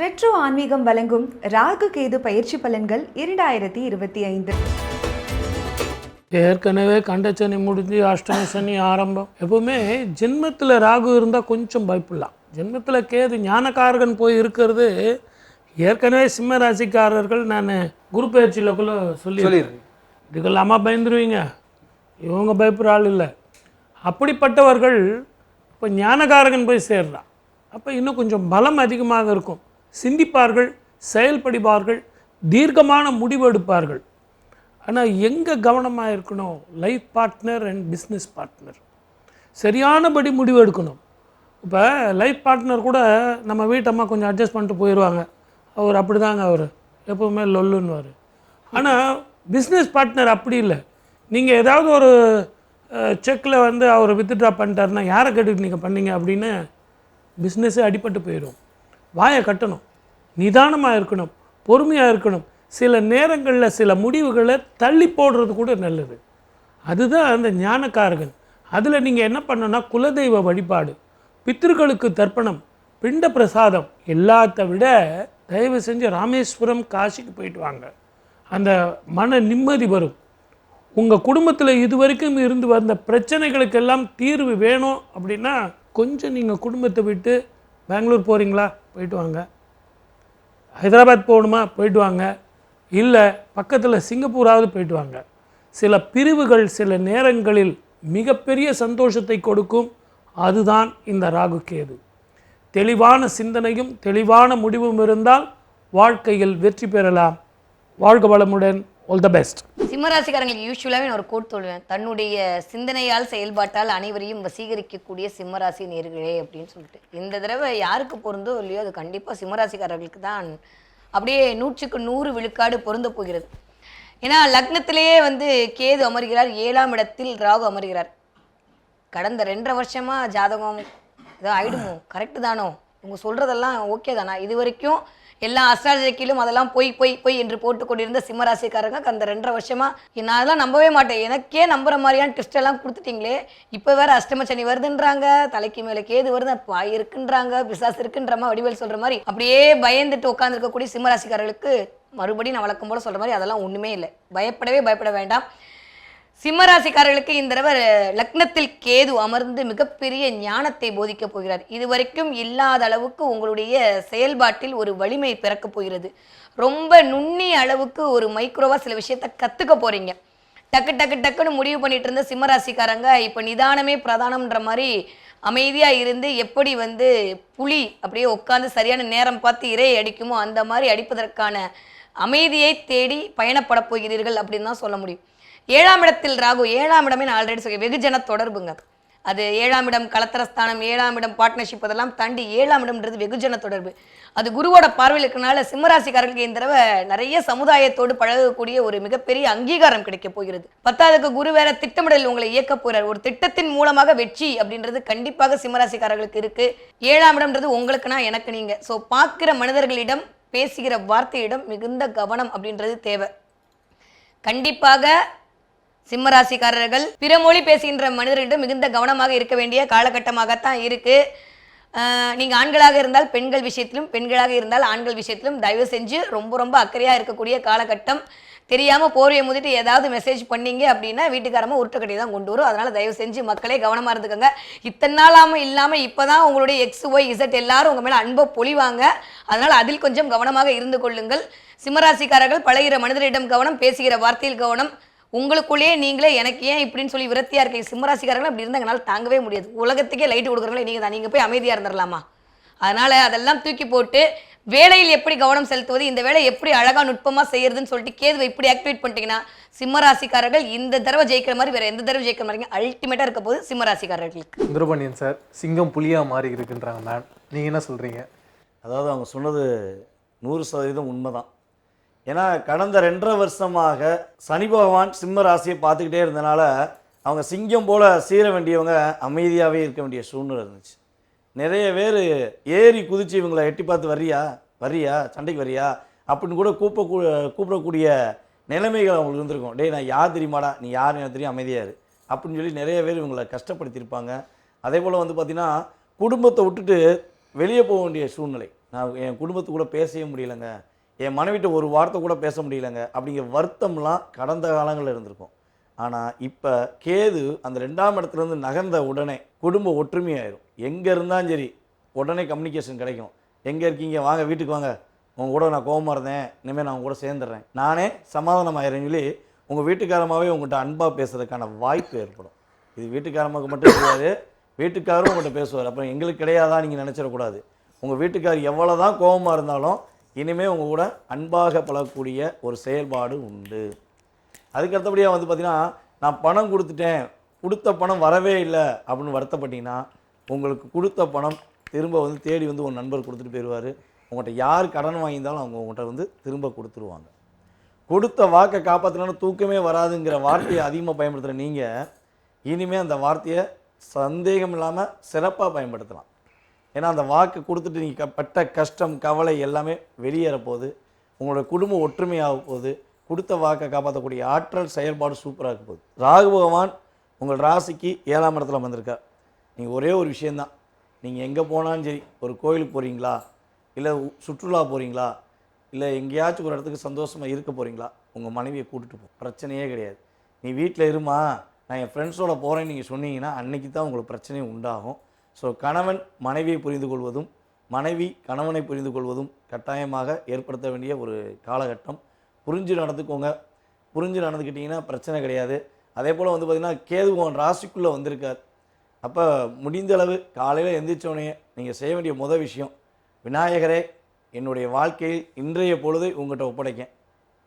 Retro ஆன்மீகம் வழங்கும் ராகு கேது பயிற்சி பலன்கள் இரண்டாயிரத்தி இருபத்தி ஐந்து. ஏற்கனவே கண்டச்சனி முடிஞ்சு அஷ்டமி சனி ஆரம்பம். எப்பவுமே ஜென்மத்தில் ராகு இருந்தால் கொஞ்சம் பயப்படலாம். ஜென்மத்தில் கேது ஞானக்காரகன் போய் இருக்கிறது ஏற்கனவே சிம்ம ராசிக்காரர்கள் நான் குரு பயிற்சியில் கூட சொல்லி இதுக்கெல்லாமா பயந்துருவீங்க? இவங்க பயப்படுற ஆள் இல்லை. அப்படிப்பட்டவர்கள் இப்போ ஞானகாரகன் போய் சேர்றான். அப்போ இன்னும் கொஞ்சம் பலம் அதிகமாக இருக்கும். சிந்திப்பார்கள் செயல்படுவார்கள் தீர்க்கமான முடிவு எடுப்பார்கள். ஆனால் எங்கே கவனமாக இருக்கணும்? Life partner and business partner சரியானபடி முடிவு எடுக்கணும். இப்போ லைஃப் பார்ட்னர் கூட நம்ம வீட்டம்மா கொஞ்சம் அட்ஜஸ்ட் பண்ணிட்டு போயிடுவாங்க அவர் அப்படி தாங்க அவர். எப்போவுமே லொல்லுன்னுவார். ஆனால் பிஸ்னஸ் பார்ட்னர் அப்படி இல்லை. நீங்கள் ஏதாவது ஒரு செக்கில் வந்து அவர் வித்ட்ரா பண்ணிட்டாருன்னா யாரை கேட்டுட்டு நீங்கள் பண்ணீங்க அப்படின்னு பிஸ்னஸே அடிபட்டு போயிடும் வாயை கட்டணும். நிதானமாக இருக்கணும் பொறுமையாக இருக்கணும் சில நேரங்களில் சில முடிவுகளை தள்ளி போடுறது கூட நல்லது. அதுதான் அந்த ஞானக்காரகன். அதில் நீங்கள் என்ன பண்ணணும்னா குலதெய்வ வழிபாடு பித்திருக்களுக்கு தர்ப்பணம் பிண்ட பிரசாதம் எல்லாத்த விட தயவு செஞ்சு ராமேஸ்வரம் காசிக்கு போயிட்டு வாங்க. அந்த மன நிம்மதி வரும். உங்கள் குடும்பத்தில் இதுவரைக்கும் இருந்து வந்த பிரச்சனைகளுக்கெல்லாம் தீர்வு வேணும் அப்படின்னா கொஞ்சம் நீங்கள் குடும்பத்தை விட்டு பெங்களூர் போகிறீங்களா போயிட்டு வாங்க. ஹைதராபாத் போகணுமா? போயிட்டு வாங்க. இல்லை பக்கத்தில் சிங்கப்பூராவது போயிட்டு வாங்க. சில பிரிவுகள் சில நேரங்களில் மிகப்பெரிய சந்தோஷத்தை கொடுக்கும். அதுதான் இந்த ராகு கேது. தெளிவான சிந்தனையும் தெளிவான முடிவும் இருந்தால் வாழ்க்கையில் வெற்றி பெறலாம். வாழ்க வளமுடன். ஆல் த பெஸ்ட் சிம்மராசிக்காரங்களுக்கு யூஸ்வலாகவே நான் ஒரு கோட் சொல்லுவேன். தன்னுடைய சிந்தனையால் செயல்பாட்டால் அனைவரையும் வசீகரிக்கக்கூடிய சிம்மராசி நேர்களே அப்படின்னு சொல்லிட்டு. இந்த தடவை யாருக்கு பொருந்தோ இல்லையோ அது கண்டிப்பாக சிம்மராசிக்காரர்களுக்கு தான். அப்படியே நூற்றுக்கு நூறு விழுக்காடு பொருந்த போகிறது. ஏன்னா லக்னத்திலேயே வந்து கேது அமர்கிறார். ஏழாம் இடத்தில் ராகு அமர்கிறார். கடந்த ரெண்டரை வருஷமாக ஜாதகம் ஏதோ ஆயிடுமோ? கரெக்டு தானோ? இவங்க சொல்கிறதெல்லாம் ஓகே தானா? இது வரைக்கும் எல்லா அஸ்ட்ராலஜிக்கிலும் அதெல்லாம் பொய் பொய் பொய் என்று போட்டு கொண்டிருந்த சிம்மராசிக்காரங்க அந்த ரெண்டரை வருஷமா நான் அதெல்லாம் நம்பவே மாட்டேன். எனக்கே நம்புற மாதிரியான ட்விஸ்ட் எல்லாம் கொடுத்துட்டீங்களே. இப்போ வேற அஷ்டம சனி வருதுன்றாங்க. தலைக்கு மேலே கேது வருது. பாய் இருக்குன்றாங்க. பிசாசு இருக்குன்றமா வடிவேல் சொல்ற மாதிரி. அப்படியே பயந்துட்டு உட்காந்துருக்கக்கூடிய சிம்மராசிக்காரர்களுக்கு மறுபடியும் நான் வழக்கம் போல சொல்ற மாதிரி அதெல்லாம் ஒண்ணுமே இல்லை. பயப்படவே பயப்பட வேண்டாம். சிம்மராசிக்காரர்களுக்கு இந்த தடவை லக்னத்தில் கேது அமர்ந்து மிகப்பெரிய ஞானத்தை போதிக்கப் போகிறார். இதுவரைக்கும் இல்லாத அளவுக்கு உங்களுடைய செயல்பாட்டில் ஒரு வலிமை பிறக்கப் போகிறது. ரொம்ப நுண்ணிய அளவுக்கு ஒரு மைக்ரோவா சில விஷயத்த கத்துக்க போறீங்க. டக்கு டக்கு டக்குன்னு முடிவு பண்ணிட்டு இருந்த சிம்மராசிக்காரங்க இப்போ நிதானமே பிரதானம்ன்ற மாதிரி அமைதியா இருந்து எப்படி வந்து புலி அப்படியே உட்காந்து சரியான நேரம் பார்த்து இரையை அடிக்குமோ அந்த மாதிரி அடிப்பதற்கான அமைதியை தேடி பயணப்பட போகிறீர்கள் அப்படின்னு தான் சொல்ல முடியும். ஏழாம் இடத்தில் ராகு ஏழாம் இடமே நான் ஆல்ரெடி சொல்லி வெகுஜன தொடர்புங்க. அது ஏழாம் இடம் கலத்தரஸ்தானம் ஏழாம் இடம் பார்ட்னர்ஷிப் அதெல்லாம் தாண்டி ஏழாம் இடம்ன்றது வெகுஜன தொடர்பு. அது குருவோட பார்வையில் இருக்கனால சிம்மராசிக்காரர்களுக்கு இந்த தடவை நிறைய சமுதாயத்தோடு பழகக்கூடிய ஒரு மிகப்பெரிய அங்கீகாரம் கிடைக்க போகிறது. பத்தாவதுக்கு குரு வேற திட்டமிடல் உங்களை இயக்க போகிறார் ஒரு திட்டத்தின் மூலமாக வெற்றி அப்படின்றது கண்டிப்பாக சிம்மராசிக்காரர்களுக்கு இருக்கு. ஏழாம் இடம்ன்றது உங்களுக்குனா எனக்கு நீங்க. ஸோ பார்க்கிற மனிதர்களிடம் பேசுகிற வார்த்தையிடம் மிகுந்த கவனம் அப்படின்றது தேவை. கண்டிப்பாக சிம்மராசிக்காரர்கள் பிற மொழி பேசுகின்ற மனிதர்களிடம் மிகுந்த கவனமாக இருக்க வேண்டிய காலகட்டமாகத்தான் இருக்கு. நீங்கள் ஆண்களாக இருந்தால் பெண்கள் விஷயத்திலும் பெண்களாக இருந்தால் ஆண்கள் விஷயத்திலும் தயவு செஞ்சு ரொம்ப ரொம்ப அக்கறையாக இருக்கக்கூடிய காலகட்டம். தெரியாமல் போர்வையை முதிட்டு ஏதாவது மெசேஜ் பண்ணீங்க அப்படின்னா வீட்டுக்காரமாக உருட்டுக்கட்டி தான் கொண்டு வரும். அதனால் தயவு செஞ்சு மக்களே கவனமாக இருந்துக்கோங்க. இத்தனை நாளாகவும் இல்லாமல் இப்போ தான் உங்களுடைய எக்ஸ் ஒய் இசட் எல்லாரும் உங்கள் மேலே அன்பை பொழிவாங்க. அதனால் அதில் கொஞ்சம் கவனமாக இருந்து கொள்ளுங்கள். சிம்மராசிக்காரர்கள் பழகிற மனிதரிடம் கவனம் பேசுகிற வார்த்தையில் கவனம். உங்களுக்குள்ளேயே நீங்களே எனக்கு ஏன் இப்படின்னு சொல்லி விரத்தியா இருக்கீங்க சிம்மராசிக்காரர்கள் அப்படி இருந்தா எங்களால் தாங்கவே முடியாது. உலகத்துக்கே லைட் கொடுக்குறவங்களே நீங்க தான் நீங்க போய் அமைதியா இருந்துடலாமா அதனால அதெல்லாம் தூக்கி போட்டு வேலையில் எப்படி கவனம் செலுத்துவது இந்த வேலை எப்படி அழகா நுட்பமா செய்யறதுன்னு சொல்லிட்டு கேதுவை இப்படி ஆக்டிவேட் பண்ணிட்டீங்கன்னா சிம்மராசிக்காரர்கள் இந்த தடவை ஜெயிக்கிற மாதிரி வேற எந்த தடவை ஜெயிக்கிற மாதிரி அல்டிமேட்டா இருக்க போது சிம்மராசிக்காரர்களுக்கு. சுந்தரபாண்டியன் சார் சிங்கம் புலியா மாறி இருக்குன்றாங்க மேம் நீங்க என்ன சொல்றீங்க? அதாவது அவங்க சொன்னது நூறு சதவீதம் உண்மைதான். ஏன்னா கடந்த ரெண்டரை வருஷமாக சனி பகவான் சிம்ம ராசியை பார்த்துக்கிட்டே இருந்தனால அவங்க சிங்கம் போல் சீர வேண்டியவங்க அமைதியாகவே இருக்க வேண்டிய சூழ்நிலை இருந்துச்சு. நிறைய பேர் ஏறி குதிச்சு இவங்களை எட்டி பார்த்து வர்றியா? வர்றியா? சண்டைக்கு வர்றியா? அப்படின்னு கூட கூப்ப கூப்பிடக்கூடிய நிலைமைகள் அவங்களுக்கு இருந்திருக்கும். டேய் நான் யார் தெரியுமாடா? நீ யார் எனக்கு தெரியும் அமைதியாரு அப்படின்னு சொல்லி நிறைய பேர் இவங்களை கஷ்டப்படுத்தியிருப்பாங்க. அதே போல் வந்து பார்த்திங்கன்னா குடும்பத்தை விட்டுட்டு வெளியே போக வேண்டிய சூழ்நிலை. நான் என் குடும்பத்து கூட பேசவே முடியலங்க. என் மனைவிட்ட ஒரு வார்த்தை கூட பேச முடியலங்க. அப்படிங்கிற வருத்தம்லாம் கடந்த காலங்களில் இருந்திருக்கும். ஆனால் இப்போ கேது அந்த ரெண்டாம் இடத்துலேருந்து நகர்ந்த உடனே குடும்ப ஒற்றுமையாயிரும். எங்கே இருந்தாலும் சரி உடனே கம்யூனிகேஷன் கிடைக்கும். எங்கே இருக்கீங்க? வாங்க வீட்டுக்கு வாங்க. உங்க கூட நான் கோபமாக இருந்தேன். இனிமேல் நான் உங்க கூட சேர்ந்துடுறேன். நானே சமாதானம் சொல்லி உங்கள் வீட்டுக்காரமாகவே உங்கள்கிட்ட அன்பாக பேசுறதுக்கான வாய்ப்பு ஏற்படும். இது வீட்டுக்காரமாக மட்டும் கிடையாது. வீட்டுக்காரரும் உங்கள்கிட்ட பேசுவார். அப்புறம் எங்களுக்கு கிடையாதான் நீங்கள் நினச்சிடக்கூடாது. உங்கள் வீட்டுக்கார் எவ்வளோ தான் கோபமாக இருந்தாலும் இனிமேல் உங்கள் கூட அன்பாக பழகக்கூடிய ஒரு செயல்பாடு உண்டு. அதுக்கு அடுத்தபடியாக வந்து பார்த்திங்கன்னா நான் பணம் கொடுத்துட்டேன் கொடுத்த பணம் வரவே இல்லை அப்படின்னு வருத்தப்பட்டிங்கன்னா உங்களுக்கு கொடுத்த பணம் திரும்ப வந்து தேடி வந்து ஒரு நண்பர் கொடுத்துட்டு போயிடுவார் உங்கள்கிட்ட யார் கடன் வாங்கியிருந்தாலும் அவங்க உங்கள்கிட்ட வந்து திரும்ப கொடுத்துருவாங்க. கொடுத்த வாக்கை காப்பாற்றினாலும் தூக்கமே வராதுங்கிற வார்த்தையை அதிகமாக பயன்படுத்துகிற நீங்கள் இனிமேல் அந்த வார்த்தையை சந்தேகம் இல்லாமல் சிறப்பாக பயன்படுத்தலாம். ஏன்னா அந்த வாக்கு கொடுத்துட்டு நீங்கள் பட்ட கஷ்டம் கவலை எல்லாமே வெளியேற போகுது உங்களோட குடும்பம் ஒற்றுமையாக போகுது கொடுத்த வாக்கை காப்பாற்றக்கூடிய ஆற்றல் செயல்பாடு சூப்பராக இருக்க போகுது. ராகு பகவான் உங்கள் ராசிக்கு ஏழாம் இடத்துல வந்திருக்கார். நீங்கள் ஒரே ஒரு விஷயந்தான் நீங்கள் எங்கே போனாலும் சரி ஒரு கோயிலுக்கு போகிறீங்களா இல்லை சுற்றுலா போகிறீங்களா இல்லை எங்கேயாச்சும் ஒரு இடத்துக்கு சந்தோஷமாக இருக்க போகிறீங்களா உங்கள் மனைவியை கூட்டுட்டு போ. பிரச்சனையே கிடையாது. நீ வீட்டில் இருமா? நான் என் ஃப்ரெண்ட்ஸோட போகிறேன்னு நீங்கள் சொன்னீங்கன்னா அன்னைக்கு தான் உங்களுக்கு பிரச்சனை உண்டாகும். ஸோ கணவன் மனைவியை புரிந்து கொள்வதும் மனைவி கணவனை புரிந்து கொள்வதும் கட்டாயமாக ஏற்படுத்த வேண்டிய ஒரு காலகட்டம். புரிஞ்சு நடந்துக்கோங்க. புரிஞ்சு நடந்துக்கிட்டிங்கன்னா பிரச்சனை கிடையாது. அதே போல் வந்து பார்த்திங்கன்னா கேதுகோன் ராசிக்குள்ளே வந்திருக்கார். அப்போ முடிந்தளவு காலையில் எந்திரிச்சோடனே நீங்கள் செய்ய வேண்டிய முத விஷயம் விநாயகரே என்னுடைய வாழ்க்கையில் இன்றைய பொழுதை உங்கள்கிட்ட ஒப்படைக்க.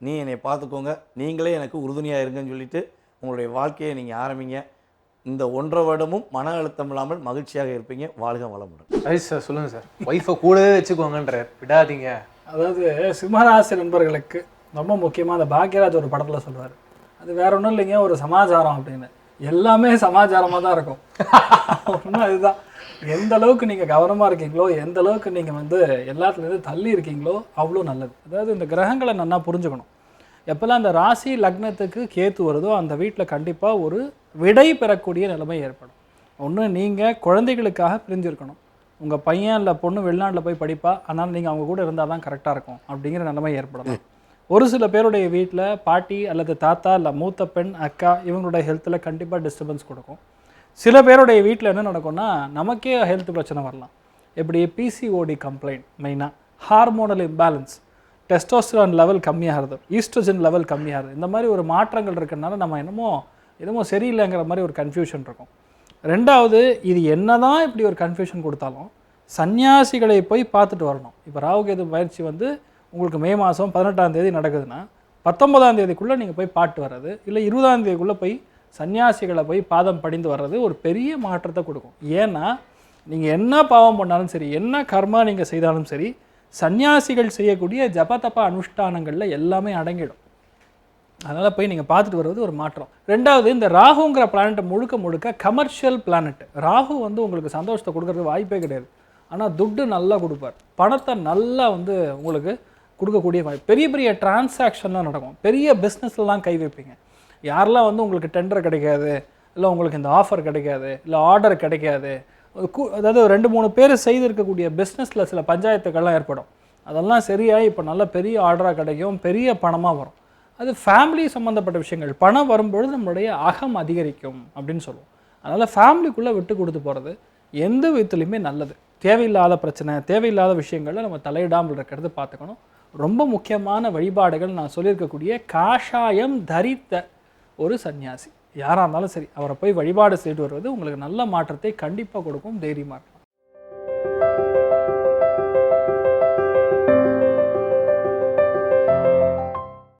நீ என்னை பார்த்துக்கோங்க. நீங்களே எனக்கு உறுதுணையாக இருங்கன்னு சொல்லிட்டு உங்களுடைய வாழ்க்கையை நீங்கள் ஆரம்பிங்க. இந்த ஒன்றரை வருடமும் மன அழுத்தம் இல்லாமல் மகிழ்ச்சியாக இருப்பீங்க. வாழ்க வளமுடன். ஹரிஷ் சார் சொல்லுங்கள் சார் ஒய்ஃபை கூடவே வச்சுக்கோங்கன்றார். விடாதீங்க. அதாவது சிம்மராசி நண்பர்களுக்கு ரொம்ப முக்கியமாக அந்த பாக்யராஜ் ஒரு படத்தில் சொல்லுவார். அது வேற ஒன்றும் இல்லைங்க ஒரு சமாச்சாரம் அப்படின்னு. எல்லாமே சமாச்சாரமாக தான் இருக்கும். ஒன்றும் அதுதான். எந்த அளவுக்கு நீங்கள் கவனமாக இருக்கீங்களோ எந்த அளவுக்கு நீங்கள் வந்து எல்லாத்துலேருந்து தள்ளி இருக்கீங்களோ அவ்வளோ நல்லது. அதாவது இந்த கிரகங்களை நல்லா புரிஞ்சுக்கணும். எப்போல்லாம் அந்த ராசி லக்னத்துக்கு கேத்து வருதோ அந்த வீட்டில் கண்டிப்பாக ஒரு விடை பெறக்கூடிய நிலைமை ஏற்படும். ஒன்று நீங்கள் குழந்தைகளுக்காக பிரிஞ்சிருக்கணும். உங்கள் பையன் இல்லை பொண்ணு வெளிநாட்டில் போய் படிப்பா அதனால் நீங்கள் அவங்க கூட இருந்தால் தான் கரெக்டாக இருக்கும் அப்படிங்கிற நிலைமை ஏற்படும். ஒரு சில பேருடைய வீட்டில் பாட்டி அல்லது தாத்தா இல்லை மூத்த பெண் அக்கா இவங்களுடைய ஹெல்த்தில் கண்டிப்பாக டிஸ்டர்பன்ஸ் கொடுக்கும். சில பேருடைய வீட்டில் என்ன நடக்கும்னா நமக்கே ஹெல்த் பிரச்சனை வரலாம். எப்படி? பிசிஓடி கம்ப்ளைண்ட் மெயினாக ஹார்மோனல் இம்பேலன்ஸ் டெஸ்டோஸ்டரான் லெவல் கம்மியாகிறது. ஈஸ்ட்ரஜன் லெவல் கம்மியாகிறது. இந்த மாதிரி ஒரு மாற்றங்கள் இருக்கறனால நம்ம என்னமோ என்னமோ சரியில்லைங்கிற மாதிரி ஒரு கன்ஃபியூஷன் இருக்கும். ரெண்டாவது இது என்ன தான் இப்படி ஒரு கன்ஃபியூஷன் கொடுத்தாலும் சன்னியாசிகளை போய் பார்த்துட்டு வரணும். இப்போ ராகுகேது பயிற்சி வந்து உங்களுக்கு மே மாதம் பதினெட்டாம் தேதி நடக்குதுன்னா பத்தொன்பதாம் தேதிக்குள்ளே நீங்கள் போய் பாட்டு வர்றது இல்லை இருபதாம் தேதிக்குள்ளே போய் சன்னியாசிகளை போய் பாதம் படிந்து வர்றது ஒரு பெரிய மாற்றத்தை கொடுக்கும். ஏன்னா நீங்கள் என்ன பாவம் பண்ணாலும் சரி என்ன கர்மா நீங்கள் செய்தாலும் சரி சன்னியாசிகள் செய்யக்கூடிய ஜபதப அனுஷ்டானங்களில் எல்லாமே அடங்கிடும். அதனால் போய் நீங்கள் பார்த்துட்டு வர்றது ஒரு மாற்றம். ரெண்டாவது இந்த ராகுங்கிற பிளானட் முழுக்க முழுக்க கமர்ஷியல் பிளானட் ராகு வந்து உங்களுக்கு சந்தோஷத்தை கொடுக்கறது வாய்ப்பே கிடையாது. ஆனால் துட்டு நல்லா கொடுப்பார். பணத்தை நல்லா வந்து உங்களுக்கு கொடுக்கக்கூடிய வாய்ப்பு. பெரிய பெரிய டிரான்சாக்ஷன்லாம் நடக்கும். பெரிய பிஸ்னஸ்லாம் கை வைப்பீங்க. யாரெல்லாம் வந்து உங்களுக்கு டெண்டர் கிடைக்காது இல்லை உங்களுக்கு இந்த ஆஃபர் கிடைக்காது இல்லை ஆர்டர் கிடைக்காது கு- அதாவது ரெண்டு மூணு பேர் செய்திருக்கக்கூடிய பிஸ்னஸில் சில பஞ்சாயத்துக்கள்லாம் ஏற்படும். அதெல்லாம் சரியாகி இப்போ நல்ல பெரிய ஆர்டராக கிடைக்கும் பெரிய பணமாக வரும். அது ஃபேமிலி சம்மந்தப்பட்ட விஷயங்கள். பணம் வரும்பொழுது நம்மளுடைய அகம் அதிகரிக்கும் அப்படின்னு சொல்லுவோம். அதனால் ஃபேமிலிக்குள்ளே விட்டு கொடுத்து போகிறது எந்த விதத்துலையுமே நல்லது. தேவையில்லாத பிரச்சனை தேவையில்லாத விஷயங்களில் நம்ம தலையிடாமல் இருக்கிறது பார்த்துக்கணும். ரொம்ப முக்கியமான வழிபாடுகள் நான் சொல்லியிருக்கக்கூடிய காஷாயம் தரித்த ஒரு சன்னியாசி யாராக இருந்தாலும் சரி அவரை போய் வழிபாடு செய்து வருவது உங்களுக்கு நல்ல மாற்றத்தை கண்டிப்பாக கொடுக்கும் தைரியமாக இருக்கும்.